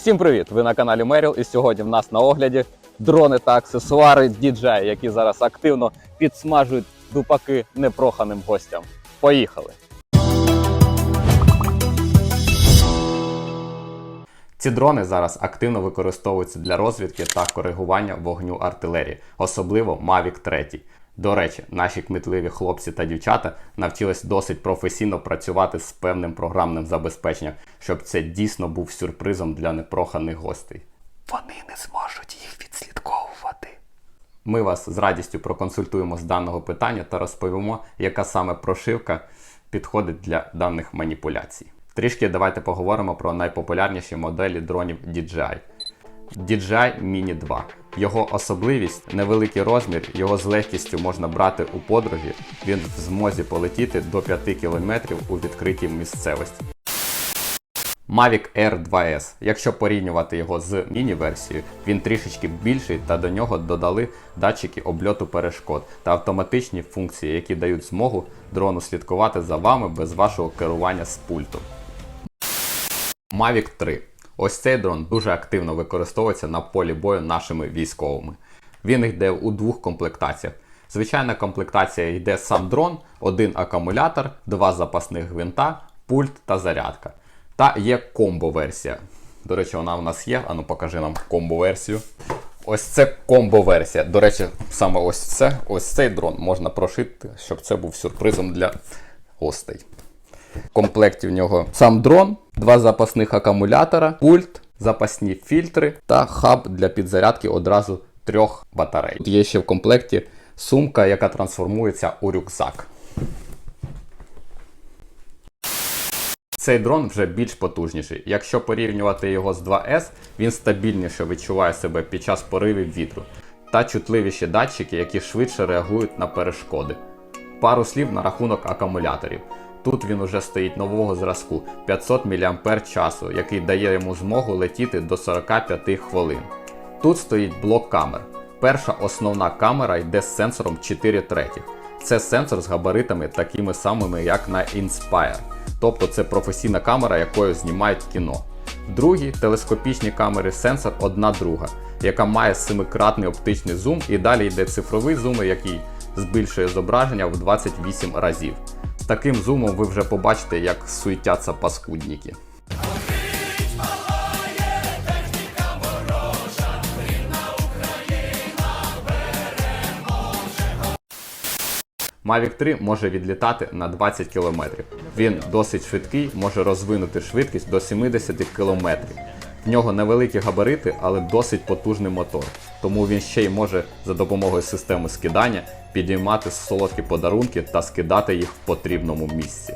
Всім привіт! Ви на каналі Меріл, і сьогодні в нас на огляді дрони та аксесуари DJI, які зараз активно підсмажують дупаки непроханим гостям. Поїхали! Ці дрони зараз активно використовуються для розвідки та коригування вогню артилерії, особливо Mavic 3. До речі, наші кмітливі хлопці та дівчата навчились досить професійно працювати з певним програмним забезпеченням, щоб це дійсно був сюрпризом для непроханих гостей. Вони не зможуть їх відслідковувати. Ми вас з радістю проконсультуємо з даного питання та розповімо, яка саме прошивка підходить для даних маніпуляцій. Трішки давайте поговоримо про найпопулярніші моделі дронів DJI. DJI Mini 2. Його особливість невеликий розмір, його з легкістю можна брати у подорожі. Він в змозі полетіти до 5 км у відкритій місцевості. Mavic Air 2S. Якщо порівнювати його з міні-версією, він трішечки більший та до нього додали датчики обльоту перешкод та автоматичні функції, які дають змогу дрону слідкувати за вами без вашого керування з пульту. Mavic 3. Ось цей дрон дуже активно використовується на полі бою нашими військовими. Він йде у двох комплектаціях. Звичайна комплектація йде сам дрон, один акумулятор, два запасних гвинта, пульт та зарядка. Та є комбо-версія. До речі, вона у нас є. Ану, покажи нам комбо-версію. Ось це комбо-версія. До речі, саме ось це, ось цей дрон можна прошити, щоб це був сюрпризом для гостей. В комплекті в нього сам дрон, два запасних акумулятора, пульт, запасні фільтри та хаб для підзарядки одразу трьох батарей. Тут є ще в комплекті сумка, яка трансформується у рюкзак. Цей дрон вже більш потужніший. Якщо порівнювати його з 2S, він стабільніше відчуває себе під час поривів вітру та чутливіші датчики, які швидше реагують на перешкоди. Пару слів на рахунок акумуляторів. Тут він уже стоїть нового зразку 500 мАч, який дає йому змогу летіти до 45 хвилин. Тут стоїть блок камер. Перша основна камера йде з сенсором 4 третіх. Це сенсор з габаритами такими самими, як на Inspire. Тобто це професійна камера, якою знімають кіно. Другі телескопічні камери сенсор одна друга, яка має семикратний оптичний зум, і далі йде цифровий зум, який збільшує зображення в 28 разів. Таким зумом ви вже побачите, як суетяться паскудники. Mavic 3 може відлітати на 20 км. Він досить швидкий, може розвинути швидкість до 70 км. В нього невеликі габарити, але досить потужний мотор, тому він ще й може за допомогою системи скидання підіймати солодкі подарунки та скидати їх в потрібному місці.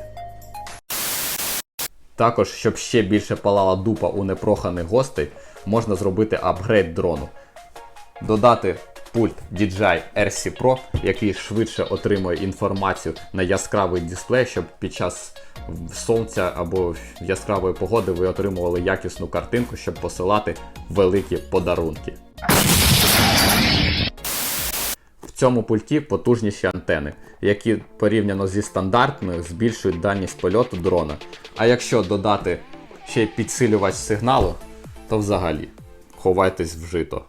Також, щоб ще більше палала дупа у непроханих гостей, можна зробити апгрейд дрону. Додати пульт DJI RC Pro, який швидше отримує інформацію на яскравий дисплей, щоб під час сонця або яскравої погоди ви отримували якісну картинку, щоб посилати великі подарунки. В цьому пульті потужніші антени, які порівняно зі стандартною збільшують дальність польоту дрона. А якщо додати ще й підсилювач сигналу, то взагалі ховайтесь в жито.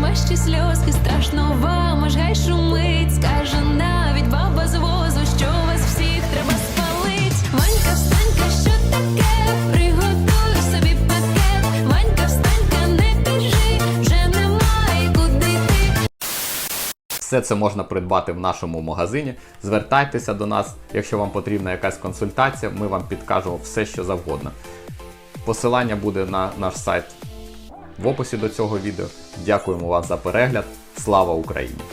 Ми сльозки, страшно вам, аж гай шумить, скаже навіть баба з возу, що вас всіх треба спалить. Ванька, встанька, що таке? Приготуй собі пакет. Ванька, встанька, не біжи, вже немає куди йти. Все це можна придбати в нашому магазині. Звертайтеся до нас, якщо вам потрібна якась консультація, ми вам підкажемо все, що завгодно. Посилання буде на наш сайт в описі до цього відео. Дякуємо вам за перегляд. Слава Україні!